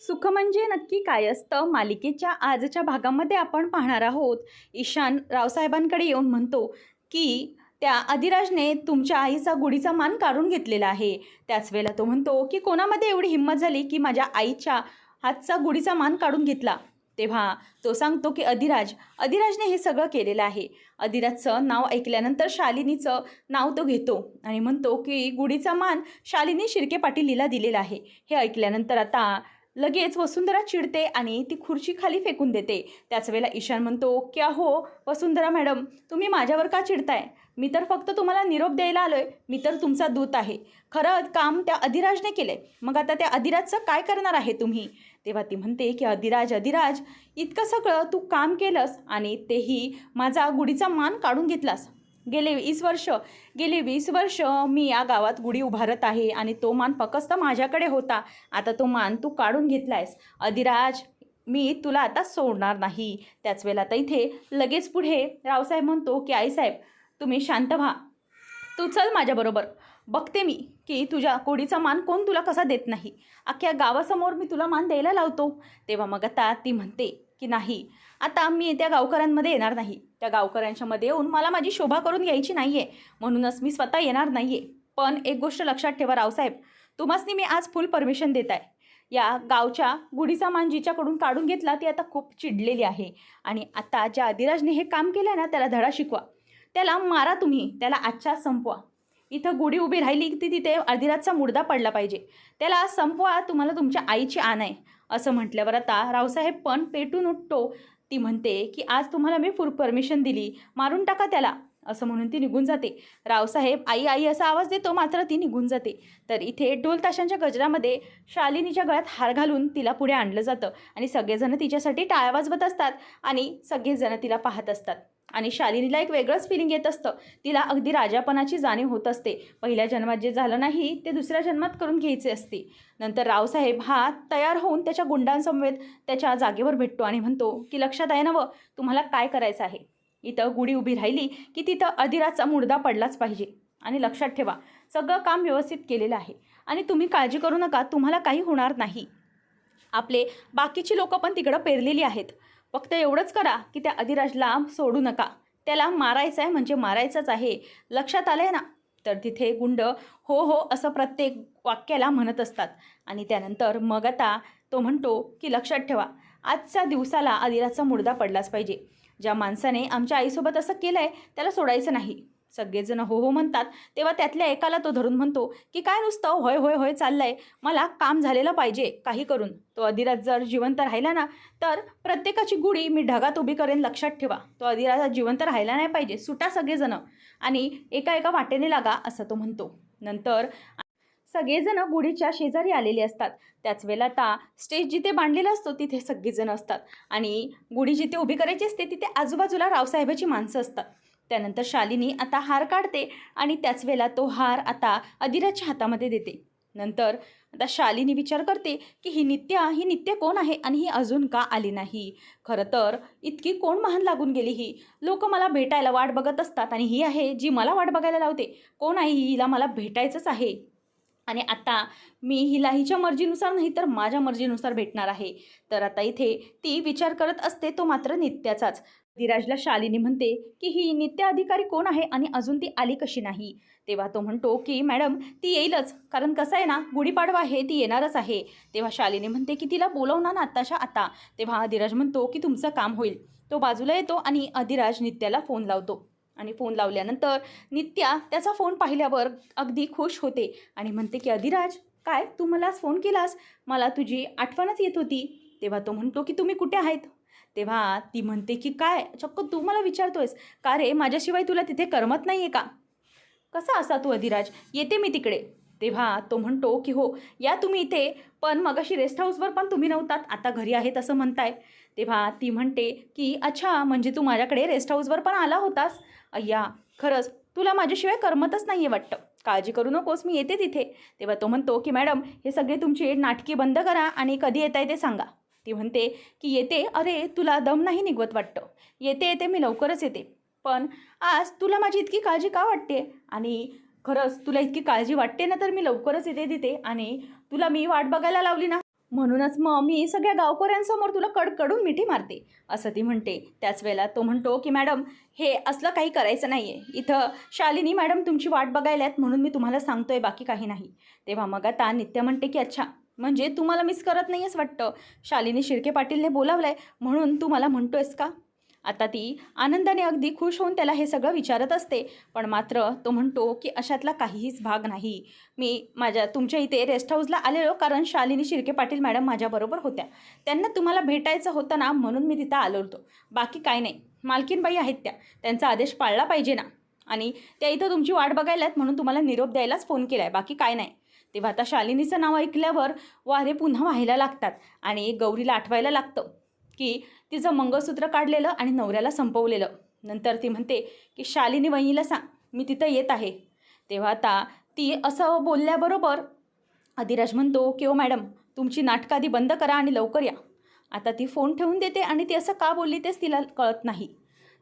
सुख म्हणजे नक्की काय असतं? मालिकेच्या आजच्या भागामध्ये आपण पाहणार आहोत. ईशान रावसाहेबांकडे येऊन म्हणतो की त्या अधिराजने तुमच्या आईचा गुढीचा मान काढून घेतलेला आहे. त्याच वेळेला तो म्हणतो की कोणामध्ये एवढी हिंमत झाली की माझ्या आईच्या हातचा गुढीचा मान काढून घेतला? तेव्हा तो सांगतो की अधिराज अधिराजने हे सगळं केलेलं आहे. अधिराजचं नाव ऐकल्यानंतर शालिनीचं नाव तो घेतो आणि म्हणतो की गुढीचा मान शालिनी शिर्के पाटील हिला दिलेला आहे. हे ऐकल्यानंतर आता लगेच वसुंधरा चिडते आणि ती खुर्ची खाली फेकून देते. त्याच वेळेला ईशान म्हणतो क्या हो वसुंधरा मॅडम तुम्ही माझ्यावर का चिडताय? मी तर फक्त तुम्हाला निरोप द्यायला आलोय. मी तर तुमचा दूत आहे. खरं काम त्या अधिराजने केलंय. मग आता त्या अधिराजचं काय करणार आहे तुम्ही? तेव्हा ती म्हणते की अधिराज अधिराज इतकं सगळं तू काम केलंस आणि तेही माझा गुढीचा मान काढून घेतलास. गेले वीस वर्ष. गेली वीस वर्ष मी या गावात गुढी उभारत आहे आणि तो मान फकस्त माझ्याकडे होता. आता तो मान तू काढून घेतलायस. अधिराज मी तुला आता सोडणार नाही. त्याच वेळेला आता इथे लगेच पुढे रावसाहेब म्हणतो की आईसाहेब तुम्ही शांत व्हा. तू चल माझ्याबरोबर बघते मी की तुझ्या कोडीचा मान कोण तुला कसा देत नाही. अख्ख्या गावासमोर मी तुला मान द्यायला लावतो. तेव्हा मग आता ती म्हणते की नाही. आता मी त्या गावकऱ्यांमध्ये येणार नाही. त्या गावकऱ्यांच्या मध्ये येऊन मला माझी शोभा करून घ्यायची नाही आहे म्हणूनच मी स्वतः येणार नाही आहे पण एक गोष्ट लक्षात ठेवा रावसाहेब तुम्हासनी मी आज फुल परमिशन देत आहे या गावच्या गुढीचा मान जिच्याकडून काढून घेतला ती आता खूप चिडलेली आहे. आणि आता ज्या अधिराजने हे काम केलं ना त्याला धडा शिकवा. त्याला मारा तुम्ही त्याला आजच्या संपवा. इथं गुढी उभी राहिली की ती तिथे अधिराजचा मुडदा पडला पाहिजे. त्याला संपवा तुम्हाला तुमच्या आईची आण आहे. असं म्हटल्यावर आता रावसाहेब पण पेटून उठतो. ती म्हणते की आज तुम्हाला मी फुल परमिशन दिली. मारून टाका त्याला. असं म्हणून ती निघून जाते. रावसाहेब आई आई असा आवाज देतो मात्र ती निघून जाते. तर इथे ढोल ताशांच्या गजरामध्ये शालिनीच्या गळ्यात हार घालून तिला पुढे आणलं जातं आणि सगळेजण तिच्यासाठी टाळ्या वाजवत असतात आणि सगळेजण तिला पाहत असतात. आणि शालिनीला एक वेगळंच फिलिंग येत असतं. तिला अगदी राजापणाची जाणीव होत असते. पहिल्या जन्मात जे झालं नाही ते दुसऱ्या जन्मात करून घ्यायचे असते. नंतर रावसाहेब हा तयार होऊन त्याच्या गुंडांसमवेत त्याच्या जागेवर भेटतो आणि म्हणतो की लक्षात आहे ना व तुम्हाला काय करायचं आहे? इथं गुढी उभी राहिली की तिथं अधिराचा मुडदा पडलाच पाहिजे. आणि लक्षात ठेवा सगळं काम व्यवस्थित केलेलं आहे. आणि तुम्ही काळजी करू नका तुम्हाला काही होणार नाही. आपले बाकीची लोकं पण तिकडं पेरलेली आहेत. फक्त एवढंच करा की त्या अधिराजला सोडू नका. त्याला मारायचं आहे म्हणजे मारायचंच आहे. लक्षात आलं आहे ना? तर तिथे गुंड हो हो असं प्रत्येक वाक्याला म्हणत असतात. आणि त्यानंतर मग आता तो म्हणतो की लक्षात ठेवा आजच्या दिवसाला अधिराजचा मुडदा पडलाच पाहिजे. ज्या माणसाने आमच्या आईसोबत असं केलं आहे त्याला सोडायचं नाही. सगळेजण हो हो म्हणतात. तेव्हा त्यातल्या एकाला तो धरून म्हणतो की काय नुसतं? होय होय होय चाललंय. मला काम झालेलं पाहिजे काही करून. तो अधिराज जर जिवंत राहिला ना तर प्रत्येकाची गुढी मी ढगात उभी करेन लक्षात ठेवा. तो अधिराज जिवंत राहिला नाही पाहिजे. सुटा सगळेजणं. आणि एका एका वाटेने लागा असं तो म्हणतो. नंतर सगळेजण गुढीच्या शेजारी आलेले असतात. त्याच वेळेला आता स्टेज जिथे बांधलेला असतो तिथे सगळेजण असतात. आणि गुढी जिथे उभी करायची असते तिथे आजूबाजूला रावसाहेबाची माणसं असतात. त्यानंतर शालिनी आता हार काढते आणि त्याच वेळेला तो हार आता अधिराजच्या हातामध्ये देते. नंतर आता शालिनी विचार करते की ही नित्या ही नित्य कोण आहे आणि ही अजून का आली नाही? खरं तर इतकी कोण महान लागून गेली ही? लोक मला भेटायला वाट बघत असतात आणि ही आहे जी मला वाट बघायला लावते. कोण आहे हिला मला भेटायचंच आहे. आणि आता मी हिला हिच्या मर्जीनुसार नाही तर माझ्या मर्जीनुसार भेटणार आहे. तर आता इथे ती विचार करत असते तो मात्र नित्याचाच. धीराजला शालिनी म्हणते की ही नित्य अधिकारी कोण आहे आणि अजून ती आली कशी नाही? तेव्हा तो म्हणतो की मॅडम ती येईलच. कारण कसं आहे ना गुढीपाडवा आहे ती येणारच आहे. तेव्हा शालिनी म्हणते की तिला बोलवणार ना आत्ताच्या आता. तेव्हा अधिराज म्हणतो की तुमचं काम होईल. तो बाजूला येतो आणि अधिराज नित्याला फोन लावतो. आणि फोन लावल्यानंतर नित्या त्याचा फोन पाहिल्यावर अगदी खुश होते आणि म्हणते की अधिराज काय? तू मलाच फोन केलास? मला तुझी आठवणच येत होती. तेव्हा तो म्हणतो की तुम्ही कुठे आहेत? तेव्हा ती म्हणते की काय? चक्क तू मला विचारतोयस. का रे? माझ्याशिवाय तुला तिथे करमत नाही आहे का? कसा असा तू अधिराज येते मी तिकडे. तेव्हा तो म्हणतो की हो या तुम्ही इथे पण मगाशी रेस्ट हाऊसवर पण तुम्ही नव्हतात आता घरी आहेत असं म्हणताय. तेव्हा ती म्हणते की अच्छा म्हणजे तू माझ्याकडे रेस्ट हाऊसवर पण आला होतास? अय्या खरंच तुला माझ्याशिवाय करमतच नाही आहे वाटतं. काळजी करू नकोस मी येते तिथे. तेव्हा तो म्हणतो की मॅडम हे सगळे तुमची नाटकी बंद करा आणि कधी येत आहे ते सांगा. ती म्हणते की येते? अरे तुला दम नाही निघवत वाटतं. येते येते मी लवकरच येते. पण आज तुला माझी इतकी काळजी का वाटते? आणि खरंच तुला इतकी काळजी वाटते ना तर मी लवकरच येते तिथे आणि तुला मी वाट बघायला लावली ना? म्हणूनच मग मी सगळ्या गावकऱ्यांसमोर तुला कडकडून मिठी मारते असं ती म्हणते. त्याच वेळेला तो म्हणतो की मॅडम हे असलं काही करायचं नाही आहे इथं शालिनी मॅडम तुमची वाट बघायला आहेत म्हणून मी तुम्हाला सांगतोय बाकी काही नाही. तेव्हा मग आता नित्य म्हणते की अच्छा म्हणजे तुम्हाला मिस करत नाही आहेस वाटतं? शालिनी शिर्के पाटीलने बोलावलं आहे म्हणून तू मला म्हणतो आहेस का? आता ती आनंदाने अगदी खुश होऊन त्याला हे सगळं विचारत असते. पण मात्र तो म्हणतो की अशातला काहीच भाग नाही. मी माझ्या तुमच्या इथे रेस्ट हाऊसला आलेलो कारण शालिनी शिर्के पाटील मॅडम माझ्याबरोबर होत्या. त्यांना तुम्हाला भेटायचं होतं ना म्हणून मी तिथं आलो होतो. बाकी काय नाही. मालकीनबाई आहेत त्या. त्यांचा आदेश पाळला पाहिजे ना. आणि त्या इथं तुमची वाट बघायला आहेत म्हणून तुम्हाला निरोप द्यायलाच फोन केला आहे बाकी काय नाही. तेव्हा आता शालिनीचं नाव ऐकल्यावर वारे पुन्हा व्हायला लागतात आणि गौरीला आठवायला लागतं की तिचं मंगळसूत्र काढलेलं आणि नवऱ्याला संपवलेलं. नंतर ती म्हणते की शालिनी वहिनीला सांग मी तिथं येत आहे. तेव्हा आता ती असं बोलल्याबरोबर अधिराज म्हणतो की ओ मॅडम तुमची नाटकं आधी बंद करा आणि लवकर या. आता ती फोन ठेवून देते आणि ती असं का बोलली तेच तिला कळत नाही.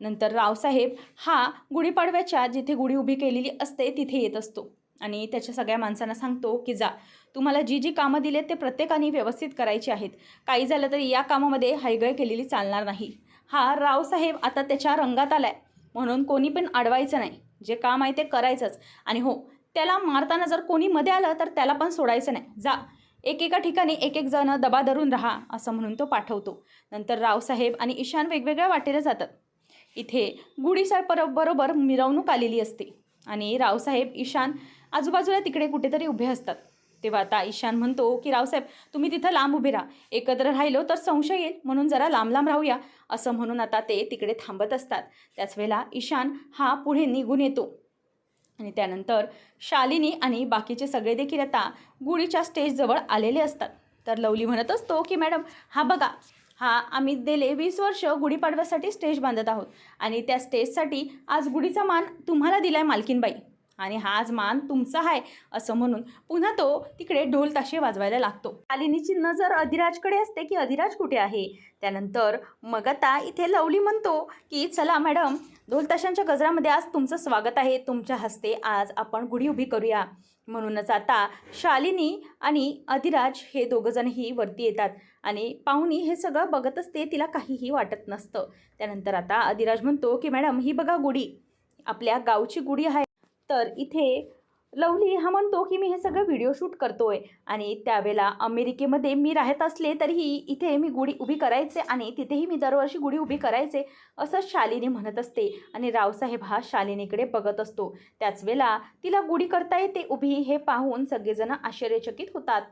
नंतर रावसाहेब हा गुढीपाडव्याच्या जिथे गुढी उभी केलेली असते तिथे येत असतो. आणि त्याच्या सगळ्या माणसांना सांगतो की जा. तुम्हाला जी जी कामं दिलेत ते प्रत्येकाने व्यवस्थित करायची आहेत. काही झालं तरी या कामामध्ये हयगय केलेली चालणार नाही. हा रावसाहेब आता त्याच्या रंगात आलाय. म्हणून कोणी पण अडवायचं नाही. जे काम आहे ते करायचंच. आणि हो त्याला मारताना जर कोणी मध्ये आलं तर त्याला पण सोडायचं नाही. जा. एकेका ठिकाणी एक एक जण दबा धरून राहा असं म्हणून तो पाठवतो. नंतर रावसाहेब आणि ईशान वेगवेगळ्या वाटेला जातात. इथे गुढीसा पर बरोबर मिरवणूक आलेली असते. आणि रावसाहेब ईशान आजूबाजूला तिकडे कुठेतरी उभे असतात. तेव्हा आता ईशान म्हणतो की रावसाहेब तुम्ही तिथं लांब उभे राहा. एकत्र राहिलो तर संशय येईल. म्हणून जरा लांब लांब राहूया. असं म्हणून आता ते तिकडे थांबत असतात. त्याच वेळेला ईशान हा पुढे निघून येतो. आणि त्यानंतर शालिनी आणि बाकीचे सगळे देखील आता गुढीच्या स्टेजजवळ आलेले असतात. तर लवली म्हणत असतो की मॅडम हा बघा हा आम्ही गेले वीस वर्ष गुढीपाडव्यासाठी स्टेज बांधत आहोत. आणि त्या स्टेजसाठी आज गुढीचा मान तुम्हाला दिला आहे मालकीनबाई. आणि हा आज मान तुमचा आहे असं म्हणून पुन्हा तो तिकडे ढोल ताशे वाजवायला लागतो. शालिनीची नजर अधिराजकडे असते की अधिराज कुठे आहे? त्यानंतर मग आता इथे लवली म्हणतो की चला मॅडम ढोल ताशांच्या गजरामध्ये आज तुमचं स्वागत आहे. तुमच्या हस्ते आज आपण गुढी उभी करूया. म्हणूनच आता शालिनी आणि अधिराज हे दोघंजणही वरती येतात आणि पाहुणी हे सगळं बघत असते तिला काहीही वाटत नसतं. त्यानंतर आता अधिराज म्हणतो की मॅडम ही बघा गुढी. आपल्या गावची गुढी आहे. तर इथे लवली हा म्हणतो की मी हे सगळं व्हिडिओ शूट करतोय. आणि त्यावेळेला अमेरिकेमध्ये मी राहत असले तरीही इथे मी गुढी उभी करायचे आणि तिथेही मी दरवर्षी गुढी उभी करायचे असं शालिनी म्हणत असते. आणि रावसाहेब हा शालिनीकडे बघत असतो. त्याच वेळेला तिला गुढी करता येते उभी हे पाहून सगळेजण आश्चर्यचकित होतात.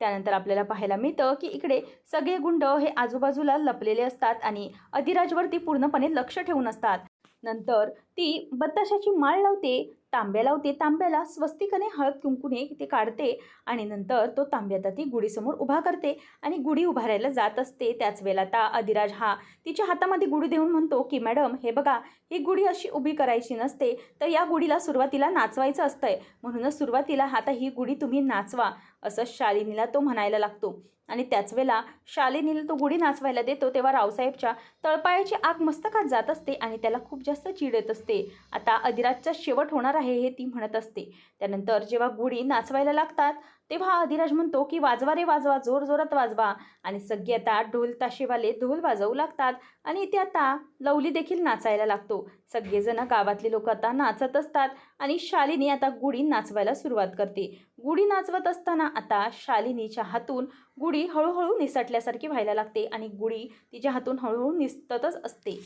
त्यानंतर आपल्याला पाहायला मिळतं की इकडे सगळे गुंड हे आजूबाजूला लपलेले असतात आणि अधिराजवरती पूर्णपणे लक्ष ठेवून असतात. नंतर ती बत्ताशाची माळ लावते तांब्या लावते. तांब्याला स्वस्तिकाने हळद कुंकुने ते काढते आणि नंतर तो तांब्याचा ती गुढीसमोर उभा करते आणि गुढी उभारायला जात असते. त्याच वेळेला ता अधिराज हा तिच्या हातामध्ये गुढी देऊन म्हणतो की मॅडम हे बघा ही गुढी अशी उभी करायची नसते तर या गुढीला सुरुवातीला नाचवायचं असतंय. म्हणूनच सुरुवातीला आता ही गुढी तुम्ही नाचवा. असं शालिनीला तो म्हणायला लागतो. आणि त्याच वेळेला शालिनीला तो गुढी नाचवायला देतो तेव्हा रावसाहेबच्या तळपायाची आग मस्तकात जात असते आणि त्याला खूप जास्त चीड येत असते. आता अधिराजचा शेवट होणार आहे हे ती म्हणत असते. त्यानंतर जेव्हा गुढी नाचवायला लागतात तेव्हा अधिराज म्हणतो की वाजवा रे वाजवा जोर जोरात वाजवा. आणि सगळे आता ढोल ताशेवाले ढोल वाजवू लागतात आणि ते आता लवली देखील नाचायला लागतो. सगळेजण गावातले लोक आता नाचत असतात आणि शालिनी आता गुढी नाचवायला सुरुवात करते. गुढी नाचवत असताना आता शालिनीच्या हातून गुढी हळूहळू निसटल्यासारखी व्हायला लागते आणि गुढी तिच्या हातून हळूहळू निसततच असते.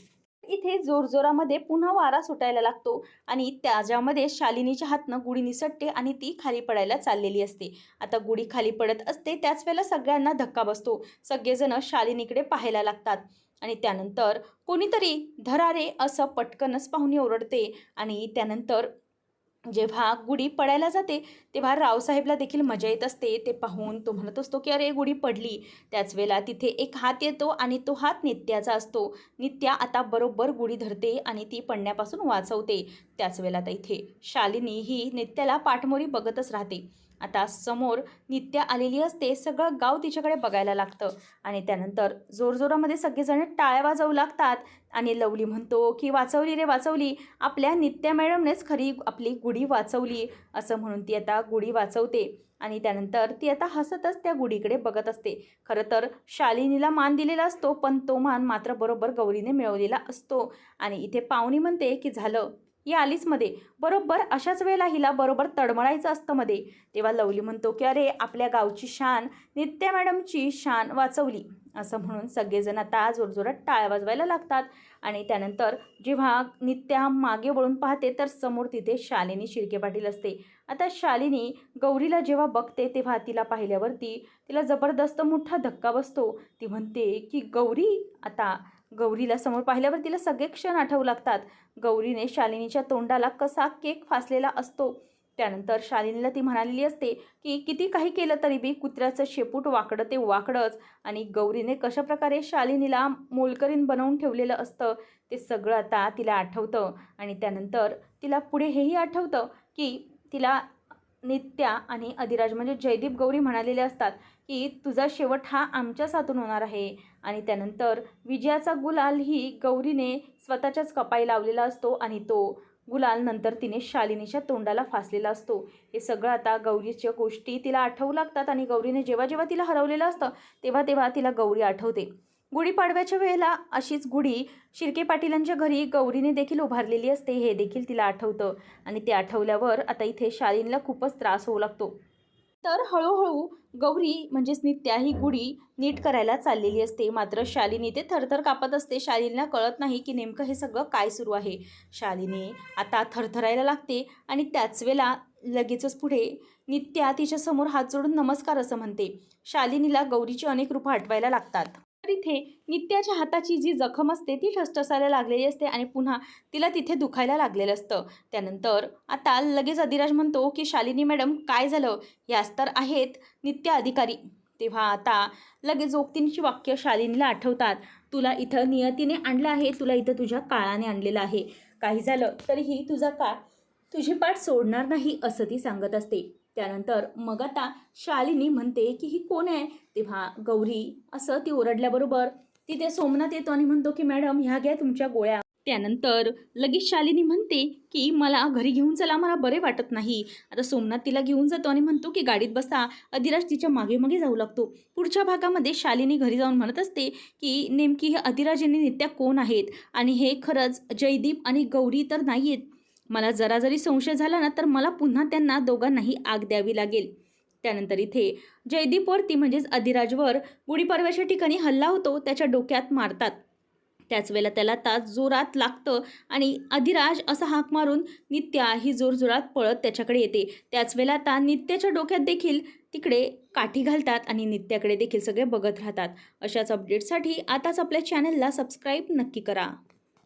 इथे जोरजोरामध्ये पुन्हा वारा सुटायला लागतो आणि त्याच्यामध्ये शालिनीच्या हातनं गुढी निसटते आणि ती खाली पडायला चाललेली असते. आता गुढी खाली पडत असते त्याच वेळेला सगळ्यांना धक्का बसतो. सगळेजण शालिनीकडे पाहायला लागतात आणि त्यानंतर कोणीतरी धरारे असं पटकनच पाहुणे ओरडते. आणि त्यानंतर जेव्हा गुढी पडायला जाते तेव्हा रावसाहेबला देखील मजा येत असते. ते पाहून तो म्हणत असतो की अरे गुढी पडली. त्याच वेळेला तिथे एक हात येतो आणि तो हात नित्याचा असतो. नित्या आता बरोबर गुढी धरते आणि ती पडण्यापासून वाचवते. त्याच वेळेला आता इथे शालिनी ही नित्याला पाठमोरी बघतच राहते. आता समोर नित्या आलेली असते सगळं गाव तिच्याकडे बघायला लागतं. आणि त्यानंतर जोरजोरामध्ये सगळेजण टाळ्या वाजवू लागतात आणि लवली म्हणतो की वाचवली रे वाचवली. आपल्या नित्या मॅडमनेच खरी आपली गुढी वाचवली. असं म्हणून ती आता गुढी वाचवते. आणि त्यानंतर ती आता हसतच त्या गुढीकडे बघत असते. खरं तर शालिनीला मान दिलेला असतो पण तो मान मात्र बरोबर गौरीने मिळवलेला असतो. आणि इथे पाहुणी म्हणते की झालं. या आलीच मध्ये. बरोबर अशाच वेळेला हिला बरोबर तडमळायचं असतं मध्ये. तेव्हा लवली म्हणतो की अरे आपल्या गावची शान नित्या मॅडमची शान वाचवली. असं म्हणून सगळेजण आता जोरजोरात टाळ्या वाजवायला लागतात. आणि त्यानंतर जेव्हा नित्या मागे वळून पाहते तर समोर तिथे शालिनी शिर्के पाटील असते. आता शालिनी गौरीला जेव्हा बघते तेव्हा तिला पाहिल्यावरती तिला जबरदस्त मोठा धक्का बसतो. ती म्हणते की गौरी आता गौरीला समोर पाहिल्यावर तिला सगळे क्षण आठवू लागतात. गौरीने शालिनीच्या तोंडाला कसा केक फासलेला असतो. त्यानंतर शालिनीला ती म्हणालेली असते की किती काही केलं तरी बी कुत्र्याचं शेपूट वाकडं ते वाकडंच आणि गौरीने कशाप्रकारे शालिनीला मोलकरीन बनवून ठेवलेलं असतं ते सगळं आता तिला आठवतं आणि त्यानंतर तिला पुढे हेही आठवतं की तिला नित्या आणि अधिराज म्हणजे जयदीप गौरी म्हणालेले असतात की तुझा शेवट हा आमच्याच हातून होणार आहे. आणि त्यानंतर विजयाचा गुलाल ही गौरीने स्वतःच्याच कपाई लावलेला असतो आणि तो गुलाल नंतर तिने शालिनीच्या तोंडाला फासलेला असतो. हे सगळं आता गौरीच्या गोष्टी तिला आठवू लागतात आणि गौरीने जेव्हा जेव्हा तिला हरवलेलं असतं तेव्हा तेव्हा तिला गौरी आठवते. गुढीपाडव्याच्या वेळेला अशीच गुढी शिर्के पाटीलांच्या घरी गौरीने देखील उभारलेली असते हे देखील तिला आठवतं. आणि ते आठवल्यावर आता इथे शालिनीला खूपच त्रास होऊ लागतो. तर हळूहळू गौरी म्हणजेच नित्या ही गुढी नीट करायला चाललेली असते. मात्र शालिनी ते थरथर कापत असते. शालिनीला कळत नाही की नेमकं हे सगळं काय सुरू आहे. शालिनी आता थरथरायला लागते आणि त्याच वेळेला लगेचच पुढे नित्या तिच्यासमोर हात जोडून नमस्कार असं म्हणते. शालिनीला गौरीची अनेक रूपं आठवायला लागतात. तर इथे नित्याच्या हाताची जी जखम असते ती ठसठसायला लागलेली असते आणि पुन्हा तिला तिथे दुखायला लागलेलं असतं. त्यानंतर आता लगेच अधिराज म्हणतो की शालिनी मॅडम काय झालं? याच तर आहेत नित्य अधिकारी. तेव्हा आता लगेच ओक्तींची वाक्य शालिनीला आठवतात. तुला इथं नियतीने आणलं आहे तुला इथं तुझ्या काळाने आणलेलं आहे. काही झालं तरीही तुझा काळ तुझी पाठ सोडणार नाही असं ती सांगत असते. त्यानंतर मग आता शालिनी म्हणते की ही कोण आहे? तेव्हा गौरी असं ती ओरडल्याबरोबर तिथे सोमनाथ येतो आणि म्हणतो की मॅडम ह्या घ्या तुमच्या गोळ्या. त्यानंतर लगेच शालिनी म्हणते की मला घरी घेऊन चला मला बरे वाटत नाही. आता सोमनाथ तिला घेऊन जातो आणि म्हणतो की गाडीत बसा अधिराज तिच्यामागे मागे जाऊ लागतो. पुढच्या भागामध्ये शालिनी घरी जाऊन म्हणत असते की नेमकी हे अधिराज यांनी नित्या कोण आहेत? आणि हे खरंच जयदीप आणि गौरी तर नाही आहेत मला जरा जरी संशय झाला ना तर मला पुन्हा त्यांना दोघांनाही आग द्यावी लागेल. त्यानंतर इथे जयदीपवरती म्हणजेच अधिराजवर गुढीपाडव्याच्या ठिकाणी हल्ला होतो त्याच्या डोक्यात मारतात. त्याच वेळेला त्याला तास जोरात लागतं आणि अधिराज असा हाक मारून नित्या ही जोरजोरात पळत त्याच्याकडे येते. त्याच वेळेला आता नित्याच्या डोक्यात देखील तिकडे काठी घालतात आणि नित्याकडे देखील सगळे बघत राहतात. अशाच अपडेटसाठी आताच आपल्या चॅनलला सबस्क्राईब नक्की करा.